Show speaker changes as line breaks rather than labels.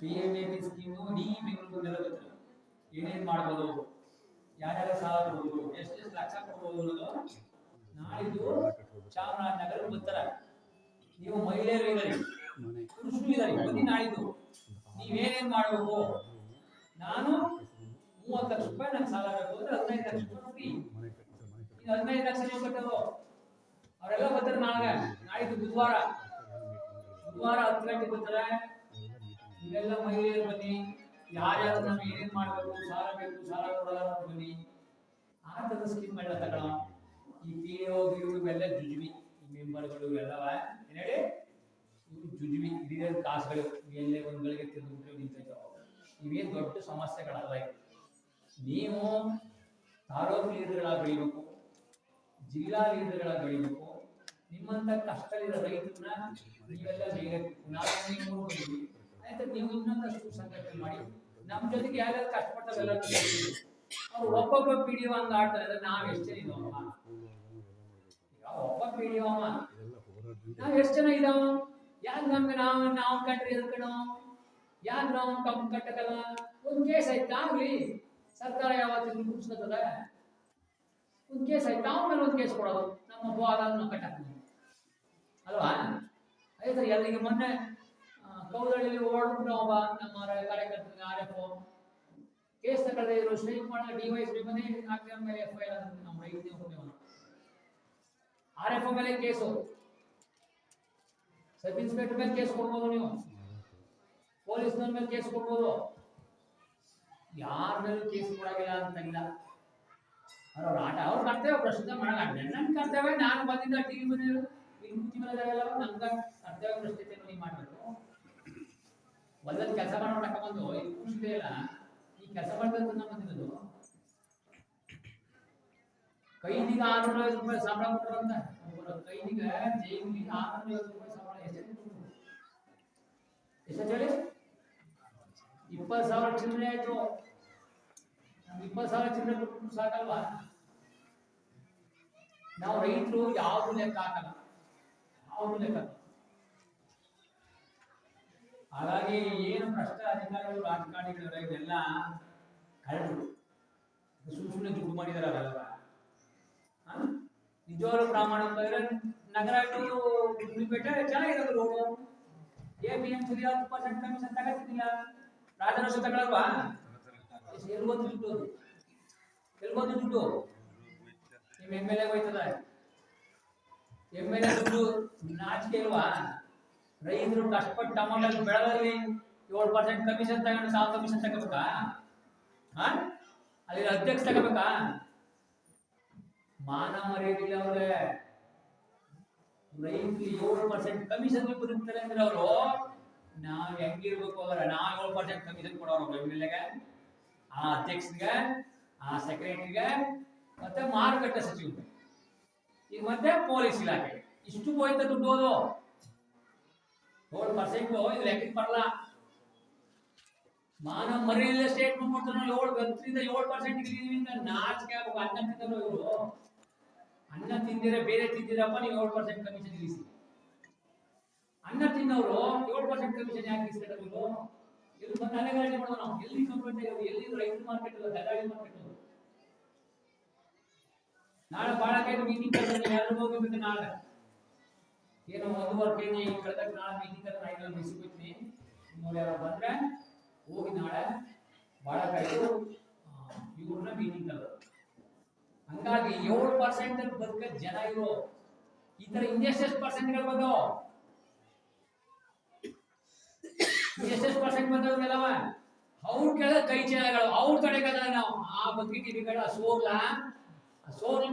P M A B scheme D Bengaluru ಗೊತ್ತಿಲ್ಲ ಏನೇನು ಮಾಡ್ಬೋದು? ಯಾರ್ಯಾರ ಸಾಲ ಕೊಡ್ಬೋದು? ಎಷ್ಟೆಷ್ಟು ಲಕ್ಷ ಕೊಡ್ಬೋದು ಅನ್ನೋದು ನಾಳಿದ್ದು ಚಾಮರಾಜನಗರ ಉತ್ತರ. ನೀವು ಮಹಿಳೆಯರು ಇದ್ದಾರೆ ಪುರುಷರು ಇದ್ದಾರೆ ಬನ್ನಿ ನಾಳಿದ್ದು ನೀವೇನೇನ್ ಮಾಡಬೇಕು? ನಾನು ಮೂವತ್ತು ಲಕ್ಷ ರೂಪಾಯಿ ನಂಗೆ ಸಾಲ ಬೇಕು ಅಂದ್ರೆ ಹದಿನೈದು ಲಕ್ಷ ರೂಪಾಯಿ ಫ್ರೀ ನೀವು ಹದಿನೈದು ಲಕ್ಷ ನೀವು ಕಟ್ಟೋದು. ಅವರೆಲ್ಲ ಬರ್ತಾರೆ ನಾಳೆ ನಾಳಿದ್ದು ಬುಧವಾರ. ಬುಧವಾರ ಹತ್ತು ಗಂಟೆಗೆ ಬರ್ತಾರೆ. ನೀವೆಲ್ಲ ಮಹಿಳೆಯರು ಬನ್ನಿ. ಯಾರ್ಯಾರು ನಮ್ಗೆ ಏನೇನ್ ಮಾಡಬೇಕು ಸಾಲ ಬೇಕು ಸಾಲ ಕೊಡಲ್ಲ ಬನ್ನಿ. ಆ ಥರದ ಎಲ್ಲ ತಗೊಳ್ಳೋ ಈ ಪಿ ಎ ಇವು ಇವೆಲ್ಲ ಈ ಮೆಂಬರ್ಗಳು ಇವೆಲ್ಲವ. ಏನೇಳಿ ಹೇಳಿ? ಇವು ಇದೇ ಕಾಸುಗಳು. ಎಲ್ಲೇ ಒಂದ್ಗಳಿಗೆ ತಿಂದುಬಿಟ್ಟು ನಿಂತಿದ್ದಾವೆ ಇವೇನು ದೊಡ್ಡ ಸಮಸ್ಯೆಗಳಲ್ಲ ಇವು. ನೀವು ತಾಲೂಕು ಲೀಡರ್ಗಳಾಗಿ ಬೆಳಿಬೇಕು, ಜಿಲ್ಲಾ ಲೀಡರ್ಗಳಾಗಿ ಬೆಳಿಬೇಕು. ನಿಮ್ಮಂತ ಕಷ್ಟವಿರೋ ರೈತರನ್ನ ನೀವೆಲ್ಲ ಬೆಳಿಬೇಕು ನಾವು ನೀವು ನೋಡ್ಕೊಂಡಿದ್ವಿ ಆಯ್ತು ನೀವು ಇನ್ನೊಂದಷ್ಟು ಸಂಘಟನೆ ಮಾಡಿ ನಮ್ಮ ಜೊತೆಗೆ ಯಾರ್ಯಾರು ಕಷ್ಟಪಟ್ಟವೆಲ್ಲ ಅವ್ರು ಒಬ್ಬೊಬ್ಬ ಪಿ ಡಿ ಹಂಗ ಆಡ್ತಾರೆ ಅಂದ್ರೆ ನಾವ್ ಎಷ್ಟು ಜನ ಇದಾವಮ್ಮ ಈಗ ಒಬ್ಬ ಪಿ ಡಿ ಅಮ್ಮ ನಾವ್ ಎಷ್ಟು ಜನ ಇದಾವ ಯಾಕೆ ನಮ್ಗೆ ನಾವು ನಾವು ಕಂಡ್ರಿ ಎದ್ಕಣೋ ಯಾಕೆ ನಾವು ಕಮ್ಮಿ ಕಟ್ಟಕಲ್ಲ ಒಂದ್ ಕೇಸ್ ಆಯ್ತು ಆಗ್ಲಿ ಸರ್ಕಾರ ಯಾವತ್ತಿಗೂ ಮುಗಿಸ್ಕೊತದ ಒಂದ್ ಕೇಸ್ ಆಯ್ತು ನಾವು ಮೇಲೆ ಒಂದ್ ಕೇಸ್ ಕೊಡೋದು ನಮ್ಮ ಒಬ್ಬ ಆದಾಗ ಕಟ್ಟಾಕ್ತೀವಿ ಅಲ್ವಾ ಅದೇ ಸರ್ ಎಲ್ಲಿಗೆ ಮೊನ್ನೆ ಆ, ಕೌದಳ್ಳಿಯಲ್ಲಿ ಓಡ್ಬಿಟ್ಟು ಒಬ್ಬ ನಮ್ಮ ಕಾರ್ಯಕರ್ತರ ಕಾರ್ಯಕರ್ತರಿಗೆ ಆರ್ ಎಫ್ ಕೇಸ್ ತಗೊಳ್ಳದೆ ಇರೋ ಶ್ರೀಕುಮಾರ್ ಡಿ ವೈ ಶ್ರೀ ಮನೆ ಹಾಕಿದ ಮೇಲೆ ಎಫ್ ಐ ನಮ್ಮ ರೈತನೇ ಹೋಗ್ತೇವೆ ಆರ್ ಮೇಲೆ ಕೇಸು. ಸಬ್ ಇನ್ಸ್ಪೆಕ್ಟರ್ ಮೇಲೆ ಕೇಸ್ ಕೊಡ್ಬೋದು ನೀವು. ಪೊಲೀಸ್ನವ್ರ ಮೇಲೆ ಕೇಸ್ ಕೊಡ್ಬೋದು. ಯಾರ ಮೇಲೂ ಕೇಸ್ ಅಂತ ಇಲ್ಲ. ಅವ್ರ ಆಟ, ಅವ್ರ ಕರ್ತವ್ಯ ಪ್ರಶ್ನೆ ಮಾಡಲ್ಲ. ನನ್ನ ಕರ್ತವ್ಯ, ನಾನು ಬಂದಿದ್ದ ಟಿವಿ ಮನೆ ವಿಮುಕ್ತಿ ಮೇಲೆ ನನ್ನ ಕರ್ತವ್ಯ ಪ್ರಶ್ನೆ ನೀವು ಮಾಡಬೇಕು. ಒಂದೊಂದು ಕೆಲಸ ಮಾಡೋಣ ಬಂದು ಇದು ಕೂಡಿಸಿದೆ ಇಲ್ಲ ಈ ಕೆಲಸ ಮಾಡ್ದಂತ ಬಂದಿರೋದು ಕೈದಿಗೆ ಆರ್ನೂರ ಐವತ್ತು ರೂಪಾಯಿ ಸಂಬಳ ಕೊಟ್ಟರು ಅಂತ ಒಬ್ಬರು ಕೈದಿಗೆ ಜೈಲಿಗೆ ಆರ್ನೂರ ಐವತ್ತು ರೂಪಾಯಿ ಸಂಬಳ ಎಷ್ಟು ಎಷ್ಟು ಹೇಳಿ ಇಪ್ಪತ್ತು ಸಾವಿರ ಚಿಲ್ಲರೆ ಆಯ್ತು ಇಪ್ಪತ್ತು ಸಾವಿರ ಚಿಲ್ಲರೆ ಕೊಟ್ಟು ಸಾಕಲ್ವಾ ನಾವು ರೈತರು ಯಾವ್ದು ಲೆಕ್ಕ ಹಾಕಲ್ಲ ಯಾವ್ದು ಲೆಕ್ಕ ಹಾಕಲ್ಲ. ಹಾಗಾಗಿ ಏನು ಭ್ರಷ್ಟ ಅಧಿಕಾರಿಗಳು, ರಾಜಕಾರಣಿಗಳು ಇದೆಲ್ಲ ಕಳ್ಳರು ಸುಮ್ಮನೆ ದುಡ್ಡು ಮಾಡಿದಾರೆ ಅವೆಲ್ಲ. ನಿಜವಾಗ್ಲೂ ಪ್ರಮಾಣ ನಗರ ಟು ಗುಂಡ್ಲುಪೇಟೆ ಚೆನ್ನಾಗಿರೋದು road A P M C ಹತ್ತು ಪರ್ಸೆಂಟ್ ಕಮಿಷನ್ ತಗೋತಿದ್ದಿಲ್ಲ ರಾಜರೋಷ ತಗೊಳಲ್ವಾ? ಎಲ್ಲಿ ಬಂದು ದುಡ್ಡು ಎಲ್ಲಿ ಬಂದು ದುಡ್ಡು? ನಿಮ್ಮ ಎಂ ನಾಚಿಕೆ ಇಲ್ವಾ ರೈತರು ಕಷ್ಟಪಟ್ಟು ಟಮಾಟೋ ಬೆಳೆದಲ್ಲಿ ಏಳು ಪರ್ಸೆಂಟ್ ಕಮಿಷನ್ ತಗೊಂಡು ಸಾವಿರ ಕಮಿಷನ್ ತಗೋಬೇಕಾ? ಹಾ ಅಲ್ಲಿ ಅಧ್ಯಕ್ಷ ತಗೋಬೇಕಾ? ಮಾನ ಮರ್ಯಾದಿಲ್ಲ ಅವ್ರೆ. ರೈತರು ಏಳು ಪರ್ಸೆಂಟ್ ಕಮಿಷನ್ ಬರುತ್ತಾರೆ ಅಂದ್ರೆ ಅವರು, ನಾವ್ ಹೆಂಗಿರ್ಬೇಕು ಅಂದ್ರೆ ನಾವ್ ಏಳು ಪರ್ಸೆಂಟ್ ಕಮಿಷನ್ ಕೊಡೋರು ಎಲ್ ಆ ಅಧ್ಯಕ್ಷರಿಗೆ ಆ ಸೆಕ್ರೆಟರಿಗೆ ಮತ್ತೆ ಮಾರುಕಟ್ಟೆ ಸಚಿವರು ಈಗ ಮತ್ತೆ ಪೊಲೀಸ್ ಇಲಾಖೆ ಇಷ್ಟು ಹೋಯ್ತಾ ದುಡ್ಡು ಅದು ಏಳು ಪರ್ಸೆಂಟ್ ಇದು ಲೆಕ್ಕಕ್ಕೆ ಬರಲ್ಲ ಮಾನವ ಮರಿಲ್ಲ ಸ್ಟೇಟ್ಮೆಂಟ್ ಮಾಡ್ತಾರೆ ಏಳು ಹತ್ತರಿಂದ ಏಳು ಪರ್ಸೆಂಟ್ ಇದ್ದೀವಿ ಅಂತ ನಾಚಿಕೆ ಆಗ್ಬೇಕು. ಅನ್ನ ತಿಂದರು ಇವರು. ಅನ್ನ ತಿಂದಿರ, ಬೇರೆ ತಿಂದಿರಪ್ಪ ನೀವು ಏಳು ಪರ್ಸೆಂಟ್ ಕಮಿಷನ್ ಇಳಿಸಿ. ಅನ್ನ ತಿನ್ನೋರು ಏಳು ಪರ್ಸೆಂಟ್ ಕಮಿಷನ್ ಯಾಕೆ ಇಸ್ಕೊಂಡ್ರು ಇವರು ಇಲ್ಲಿ ಬಂದು ಅಲೆಗಾಡಿ ಮಾಡೋದು? ನಾವು ಎಲ್ಲಿ ಕಂಪ್ಲೇಂಟ್ ಎಲ್ಲಿ ರೈತರು ಮಾರ್ಕೆಟ್ ಅಲ್ಲ ದಲ್ಲಾಳಿ ಮಾರ್ಕೆಟ್ ನಾಳೆ ಬಾಳಕಾಯ್ದು ಮೀಟಿಂಗ್ ಯಾರು ಹೋಗ್ಬೇಕು ನಾಳೆ? ಏನೋ ಒಂದೂವರೆ ಕೆ ಜಿ ಕಳೆದಾಗ ನಾಳೆ ಮೀಟಿಂಗ್ ನೋಡಿ ಯಾರು ಬಂದ್ರೆ ಹೋಗಿ ನಾಳೆ ಬಾಳಕಾಯ್ದು ಇವ್ರನ್ನ ಮೀಟಿಂಗ್ ಕರೆದ್ರು ಹಂಗಾಗಿ ಏಳು ಪರ್ಸೆಂಟ್ ಬದುಕ ಜನ ಇರೋ ಈ ತರ ಇನ್ನೆಷ್ಟೆಷ್ಟು ಪರ್ಸೆಂಟ್ಗಳು ಬಂದವು? ಎಷ್ಟೆಷ್ಟು ಪರ್ಸೆಂಟ್ ಬಂದವು ಇವೆಲ್ಲವ ಅವ್ರ ಕೆಳಗೆ ಕೈ ಚೇಳಗಳು, ಅವ್ರ ತಡೆಗದ ನಾವು ಆ ಬದುಕಿಗೆ ಸೋರ್ಲ ಸೋರ್ಲ